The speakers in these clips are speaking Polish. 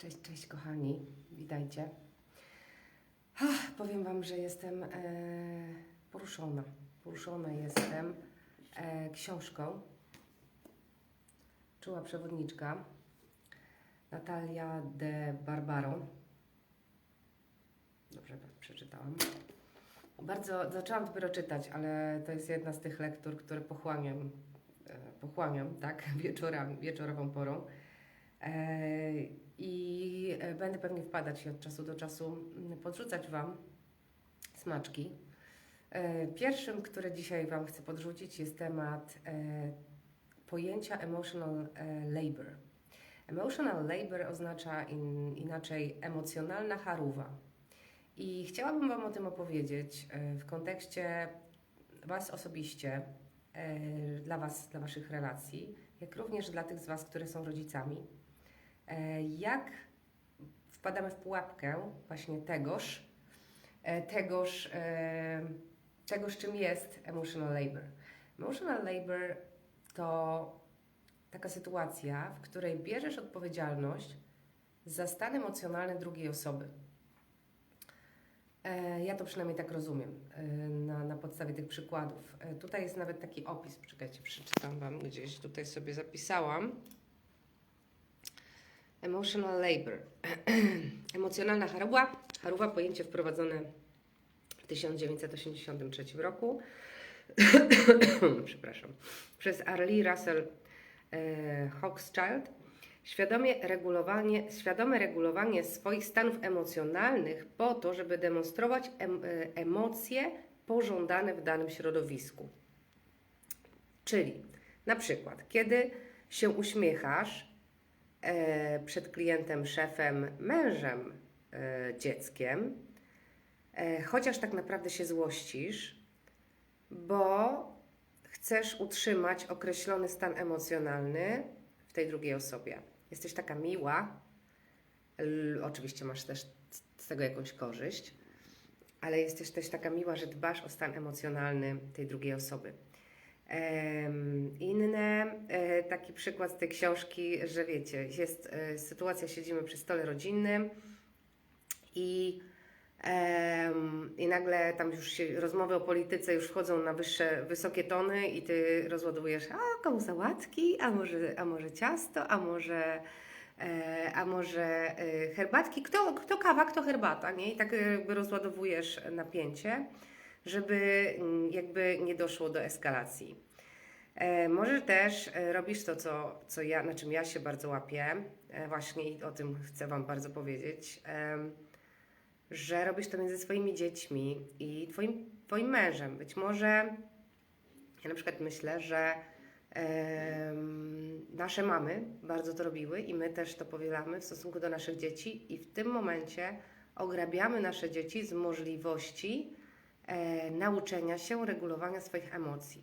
Cześć, cześć kochani, witajcie. Ach, powiem Wam, że jestem e, poruszona. Poruszona jestem e, książką. Czuła przewodniczka Natalia de Barbaro. Dobrze przeczytałam. Bardzo zaczęłam dopiero czytać, ale to jest jedna z tych lektur, które pochłaniam, e, pochłaniam tak, wieczorową porą. E, I e, będę pewnie wpadać i od czasu do czasu mm, podrzucać Wam smaczki. E, Pierwszym, który dzisiaj Wam chcę podrzucić, jest temat e, pojęcia emotional labor. Emotional labor oznacza in, inaczej emocjonalna charuwa. I chciałabym Wam o tym opowiedzieć w kontekście Was osobiście, dla Was, dla Waszych relacji, jak również dla tych z Was, które są rodzicami. E, Jak wpadamy w pułapkę właśnie tegoż, e, tegoż, e, tegoż czym jest emotional labor. Emotional labor to taka sytuacja, w której bierzesz odpowiedzialność za stan emocjonalny drugiej osoby. Ja to przynajmniej tak rozumiem na, na podstawie tych przykładów. Tutaj jest nawet taki opis, czekajcie, przeczytam Wam gdzieś, tutaj sobie zapisałam. Emotional labor. Emocjonalna charuba. Charuba, pojęcie wprowadzone w 1983 roku. Przepraszam. Przez Arlie Russell e, Hochschild. Świadomie regulowanie, świadome regulowanie swoich stanów emocjonalnych po to, żeby demonstrować em, e, emocje pożądane w danym środowisku. Czyli na przykład, kiedy się uśmiechasz, przed klientem, szefem, mężem, e, dzieckiem, e, chociaż tak naprawdę się złościsz, bo chcesz utrzymać określony stan emocjonalny w tej drugiej osobie. Jesteś taka miła, oczywiście masz też z tego jakąś korzyść, ale jesteś też taka miła, że dbasz o stan emocjonalny tej drugiej osoby. Inne, e, taki przykład z tej książki, że wiecie, jest e, sytuacja, siedzimy przy stole rodzinnym i, i nagle tam już się rozmowy o polityce już wchodzą na wyższe, wysokie tony i ty rozładowujesz, a komu sałatki, a może, a może ciasto, a może, e, a może herbatki, kto, kto kawa, kto herbata, nie? I tak jakby rozładowujesz napięcie żeby mm, jakby nie doszło do eskalacji. E, może też e, robisz to, co, co ja, na czym ja się bardzo łapię, e, właśnie i o tym chcę Wam bardzo powiedzieć, że robisz to między swoimi dziećmi i twoim, twoim mężem. Być może ja na przykład myślę, że nasze mamy bardzo to robiły i my też to powielamy w stosunku do naszych dzieci i w tym momencie ograbiamy nasze dzieci z możliwości nauczenia się regulowania swoich emocji.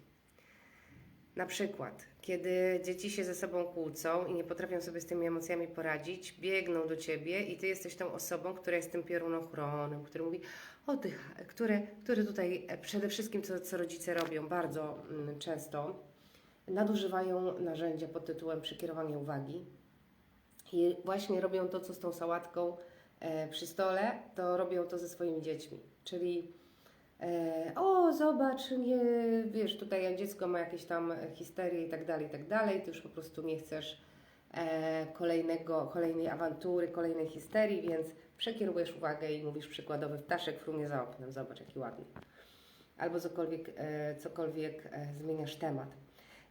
Na przykład, kiedy dzieci się ze sobą kłócą i nie potrafią sobie z tymi emocjami poradzić, biegną do ciebie i ty jesteś tą osobą, która jest tym piorunochronem, który mówi, o ty, który, który tutaj e, przede wszystkim, co, co rodzice robią bardzo mm, często, nadużywają narzędzia pod tytułem przykierowanie uwagi i właśnie robią to, co z tą sałatką e, przy stole, to robią to ze swoimi dziećmi. Czyli e, o, zobacz, nie, wiesz, tutaj dziecko ma jakieś tam histerie i tak dalej, i tak dalej, ty już po prostu nie chcesz e, kolejnego, kolejnej awantury, kolejnej histerii, więc przekierujesz uwagę i mówisz przykładowy ptaszek frunie za oknem, zobacz jaki ładny. Albo cokolwiek, e, cokolwiek e, zmieniasz temat.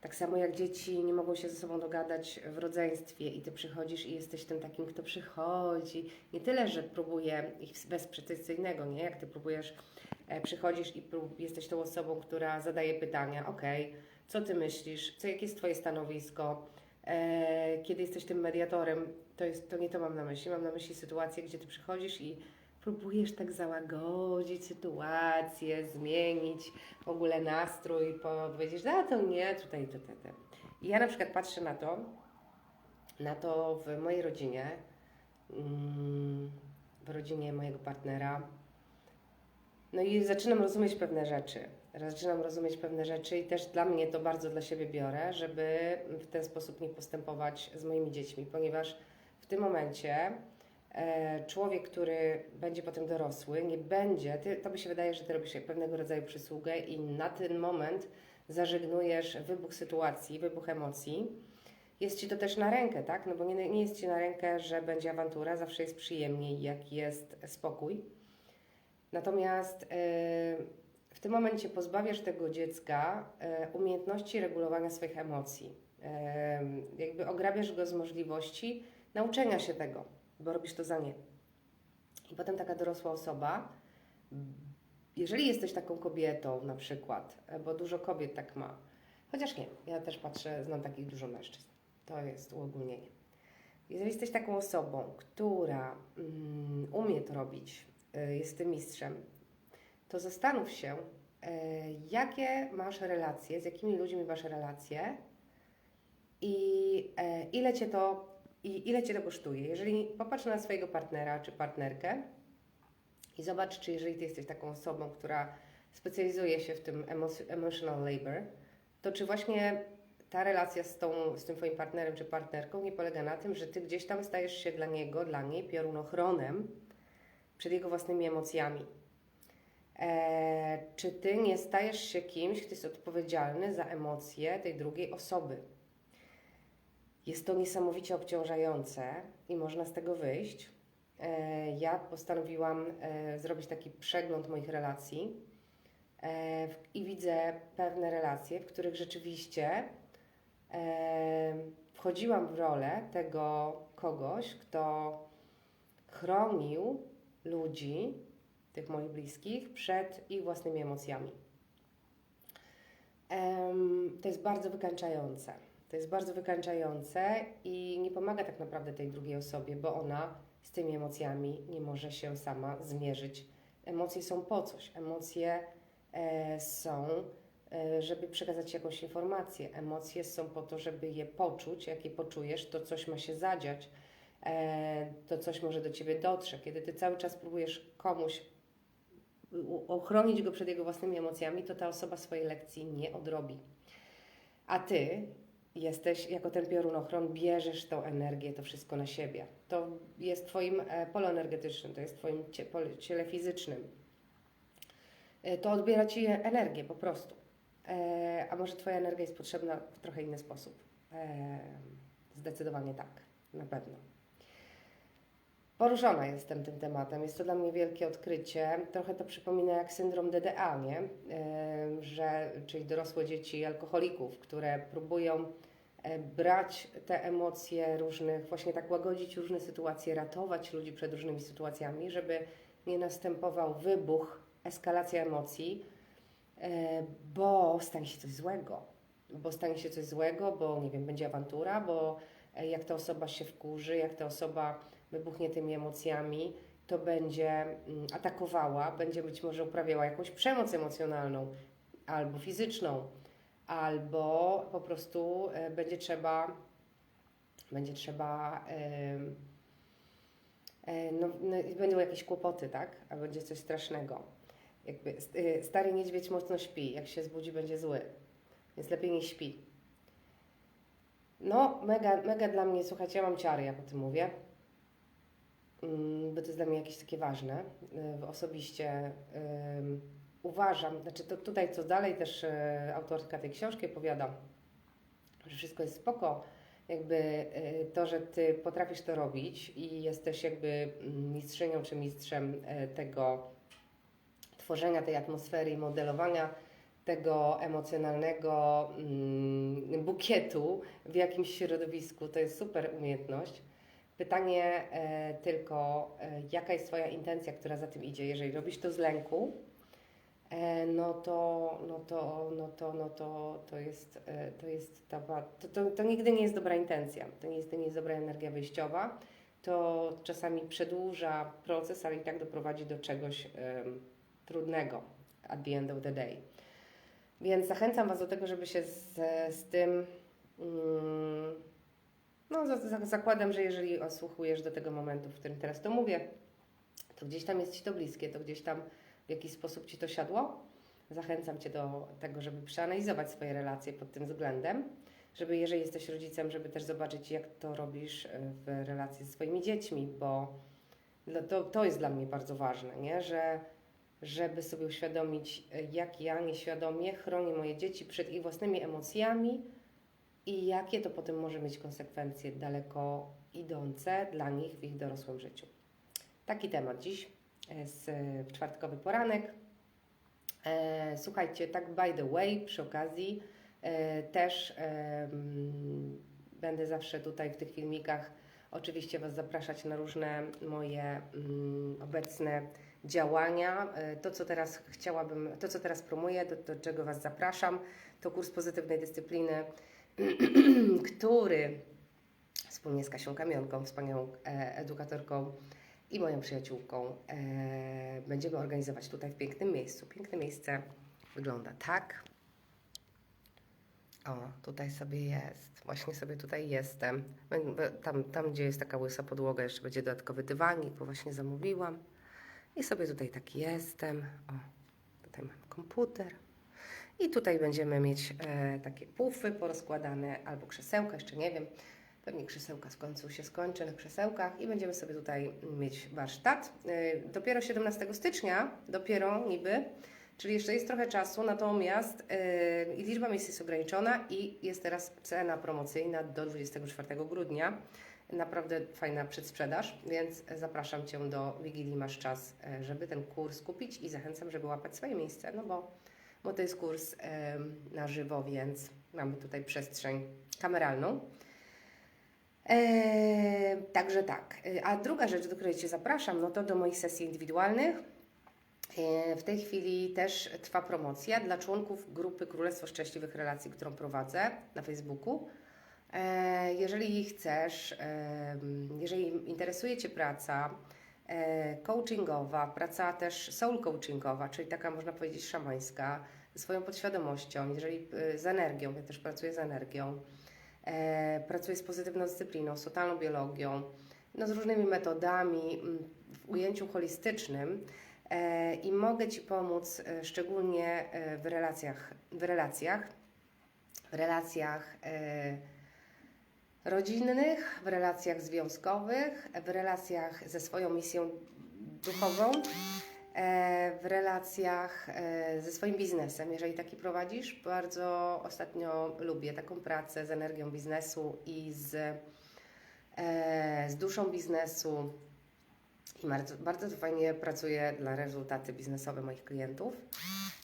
Tak samo jak dzieci nie mogą się ze sobą dogadać w rodzeństwie i ty przychodzisz i jesteś tym takim, kto przychodzi. Nie tyle, że próbuje ich bezprzecyzyjnego, nie? Jak ty próbujesz, e, przychodzisz i jesteś tą osobą, która zadaje pytania, okej, co ty myślisz, co, jakie jest twoje stanowisko, e, kiedy jesteś tym mediatorem, to, jest, to nie to mam na myśli, mam na myśli sytuację, gdzie ty przychodzisz i próbujesz tak załagodzić sytuację, zmienić w ogóle nastrój, powiedzieć, a to nie, tutaj, to, to, to. I ja na przykład patrzę na to, na to w mojej rodzinie, mm, w rodzinie mojego partnera. No i zaczynam rozumieć pewne rzeczy. Zaczynam rozumieć pewne rzeczy i też dla mnie to bardzo dla siebie biorę, żeby w ten sposób nie postępować z moimi dziećmi, ponieważ w tym momencie e, człowiek, który będzie potem dorosły, nie będzie, ty, to by się wydaje, że ty robisz pewnego rodzaju przysługę i na ten moment zażegnujesz wybuch sytuacji, wybuch emocji. Jest ci to też na rękę, tak? No bo nie, nie jest ci na rękę, że będzie awantura, zawsze jest przyjemniej, jak jest spokój. Natomiast e, w tym momencie pozbawiasz tego dziecka e, umiejętności regulowania swoich emocji. E, jakby ograbiasz go z możliwości nauczenia się tego, bo robisz to za nie. I potem taka dorosła osoba, jeżeli jesteś taką kobietą na przykład, bo dużo kobiet tak ma, chociaż nie, ja też patrzę, znam takich dużo mężczyzn, to jest uogólnienie. Jeżeli jesteś taką osobą, która mm, umie to robić, jest tym mistrzem, to zastanów się, y, jakie masz relacje, z jakimi ludźmi masz relacje i y, ile cię to, i ile cię to kosztuje. Jeżeli popatrz na swojego partnera czy partnerkę i zobacz, czy jeżeli ty jesteś taką osobą, która specjalizuje się w tym emo- emotional labor, to czy właśnie ta relacja z, tą, z tym Twoim partnerem czy partnerką nie polega na tym, że Ty gdzieś tam stajesz się dla niego, dla niej piorunochronem przed jego własnymi emocjami. Eee, czy Ty nie stajesz się kimś, kto jest odpowiedzialny za emocje tej drugiej osoby? Jest to niesamowicie obciążające i można z tego wyjść. Eee, ja postanowiłam e, zrobić taki przegląd moich relacji e, i widzę pewne relacje, w których rzeczywiście e, wchodziłam w rolę tego kogoś, kto chronił ludzi, tych moich bliskich, przed ich własnymi emocjami. Em, to jest bardzo wykańczające. To jest bardzo wykańczające i nie pomaga tak naprawdę tej drugiej osobie, bo ona z tymi emocjami nie może się sama zmierzyć. Emocje są po coś. Emocje e, są e, żeby przekazać jakąś informację. Emocje są po to, żeby je poczuć. Jak je poczujesz, to coś ma się zadziać, to coś może do Ciebie dotrze. Kiedy Ty cały czas próbujesz komuś ochronić go przed jego własnymi emocjami, to ta osoba swojej lekcji nie odrobi. A Ty jesteś jako ten piorunochron, bierzesz tą energię, to wszystko na siebie. To jest Twoim e, polu energetycznym, to jest Twoim ciele fizycznym. E, To odbiera Ci energię po prostu. E, a może Twoja energia jest potrzebna w trochę inny sposób? E, zdecydowanie tak, na pewno. Poruszona jestem tym tematem. Jest to dla mnie wielkie odkrycie. Trochę to przypomina jak syndrom DDA, nie? Że, czyli dorosłe dzieci alkoholików, które próbują e, brać te emocje różnych, właśnie tak łagodzić różne sytuacje, ratować ludzi przed różnymi sytuacjami, żeby nie następował wybuch, eskalacja emocji, e, bo stanie się coś złego. Bo stanie się coś złego, bo nie wiem, będzie awantura, bo e, jak ta osoba się wkurzy, jak ta osoba wybuchnie tymi emocjami, to będzie mm, atakowała, będzie być może uprawiała jakąś przemoc emocjonalną albo fizyczną, albo po prostu e, będzie trzeba będzie trzeba e, no, no, będą jakieś kłopoty, tak? A będzie coś strasznego. Jakby e, stary niedźwiedź mocno śpi, jak się zbudzi będzie zły, więc lepiej nie śpi. No, mega, mega dla mnie, słuchajcie, ja mam ciary, jak o tym mówię, bo to jest dla mnie jakieś takie ważne. Y, Osobiście uważam, znaczy to tutaj co dalej też y, autorka tej książki opowiada, że wszystko jest spoko, jakby y, to, że Ty potrafisz to robić i jesteś jakby mm, mistrzynią czy mistrzem tego tworzenia tej atmosfery i modelowania tego emocjonalnego mm, bukietu w jakimś środowisku, to jest super umiejętność. Pytanie e, tylko, e, jaka jest Twoja intencja, która za tym idzie? Jeżeli robisz to z lęku, e, no to, no to, no to, no to, to jest, to jest ta, to, to, to nigdy nie jest dobra intencja, to to nie jest dobra energia wyjściowa, to czasami przedłuża proces, ale i tak doprowadzi do czegoś trudnego at the end of the day. Więc zachęcam Was do tego, żeby się z, z tym mm, no, za, za, zakładam, że jeżeli osłuchujesz do tego momentu, w którym teraz to mówię, to gdzieś tam jest Ci to bliskie, to gdzieś tam w jakiś sposób Ci to siadło. Zachęcam Cię do tego, żeby przeanalizować swoje relacje pod tym względem, żeby jeżeli jesteś rodzicem, żeby też zobaczyć, jak to robisz e, w relacji ze swoimi dziećmi, bo To, to jest dla mnie bardzo ważne, nie? Że, żeby sobie uświadomić, e, jak ja nieświadomie chronię moje dzieci przed ich własnymi emocjami i jakie to potem może mieć konsekwencje daleko idące dla nich w ich dorosłym życiu. Taki temat dziś, e, z w czwartkowy poranek. E, Słuchajcie, tak by the way, przy okazji, e, też będę zawsze tutaj w tych filmikach oczywiście Was zapraszać na różne moje mm, obecne działania. E, To, co teraz chciałabym, to, co teraz promuję, do, do czego Was zapraszam, to kurs pozytywnej dyscypliny, który wspólnie z Kasią Kamionką, wspaniałą e, edukatorką i moją przyjaciółką e, będziemy organizować tutaj w pięknym miejscu. Piękne miejsce wygląda tak. O, tutaj sobie jest. Właśnie sobie tutaj jestem. Tam, tam gdzie jest taka łysa podłoga, jeszcze będzie dodatkowy dywanik, bo właśnie zamówiłam. I sobie tutaj tak jestem. O, tutaj mam komputer. I tutaj będziemy mieć e, takie pufy porozkładane, albo krzesełka, jeszcze nie wiem. Pewnie krzesełka w końcu się skończy na krzesełkach i będziemy sobie tutaj mieć warsztat. E, dopiero 17 stycznia, dopiero niby, czyli jeszcze jest trochę czasu, natomiast e, liczba miejsc jest ograniczona i jest teraz cena promocyjna do 24 grudnia. Naprawdę fajna przedsprzedaż, więc zapraszam Cię do Wigilii, masz czas, e, żeby ten kurs kupić i zachęcam, żeby łapać swoje miejsce, no bo bo to jest kurs na żywo, więc mamy tutaj przestrzeń kameralną. Także tak. A druga rzecz, do której Cię zapraszam, no to do moich sesji indywidualnych. W tej chwili też trwa promocja dla członków grupy Królestwo Szczęśliwych Relacji, którą prowadzę na Facebooku. E, Jeżeli chcesz, jeżeli interesuje Cię praca e, coachingowa, praca też soul coachingowa, czyli taka można powiedzieć szamańska, swoją podświadomością, jeżeli e, z energią, ja też pracuję z energią, e, pracuję z pozytywną dyscypliną, z totalną biologią, no z różnymi metodami mm, w ujęciu holistycznym e, i mogę Ci pomóc e, szczególnie w relacjach, w relacjach, w relacjach rodzinnych, w relacjach związkowych, w relacjach ze swoją misją duchową, w relacjach e, ze swoim biznesem, jeżeli taki prowadzisz. Bardzo ostatnio lubię taką pracę z energią biznesu i z, e, z duszą biznesu. I bardzo, bardzo to fajnie pracuje dla rezultaty biznesowe moich klientów.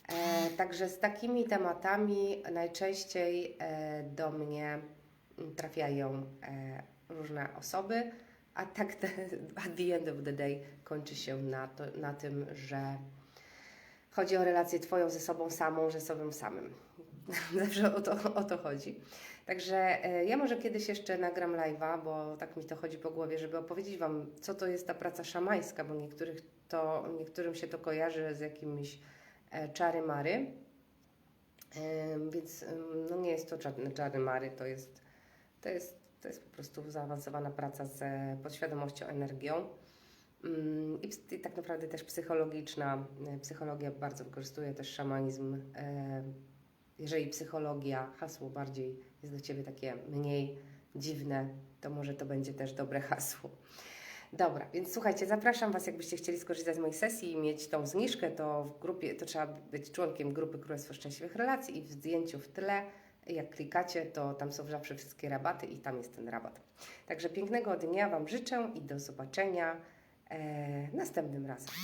E, także z takimi tematami najczęściej do mnie mm, trafiają różne osoby, a tak te, at the end of the day kończy się na, to, na tym, że chodzi o relację Twoją ze sobą samą, ze sobą samym. Zawsze o to, o to chodzi. Także e, ja może kiedyś jeszcze nagram live'a, bo tak mi to chodzi po głowie, żeby opowiedzieć Wam, co to jest ta praca szamańska, bo niektórych to, niektórym się to kojarzy z jakimiś e, czary mary. Em, Więc em, no nie jest to żadne czary mary, to jest, to jest, to jest po prostu zaawansowana praca z podświadomością, energią. Mm, I tak naprawdę też psychologiczna. E, Psychologia bardzo wykorzystuje też szamanizm. E, Jeżeli psychologia, hasło bardziej jest dla Ciebie takie mniej dziwne, to może to będzie też dobre hasło. Dobra, więc słuchajcie, zapraszam Was, jakbyście chcieli skorzystać z mojej sesji i mieć tą zniżkę, to w grupie, to trzeba być członkiem grupy Królestwo Szczęśliwych Relacji i w zdjęciu w tle, jak klikacie, to tam są zawsze wszystkie rabaty i tam jest ten rabat. Także pięknego dnia Wam życzę i do zobaczenia e, następnym razem.